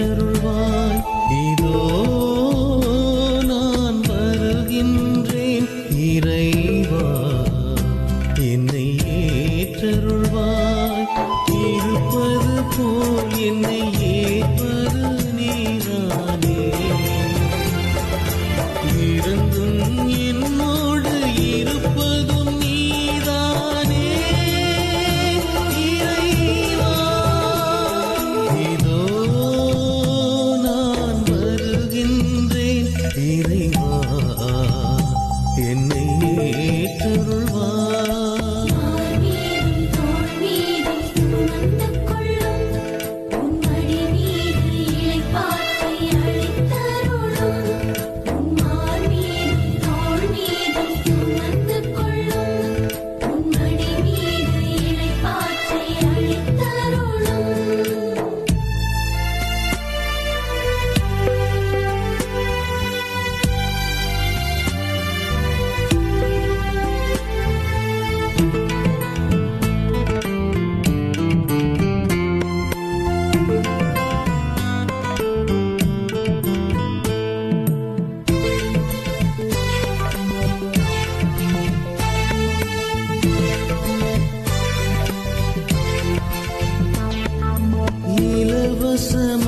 Jerusalém. listen.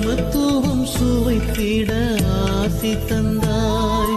சமத்துவம் சுவைத்திட ஆசி தந்தாய்.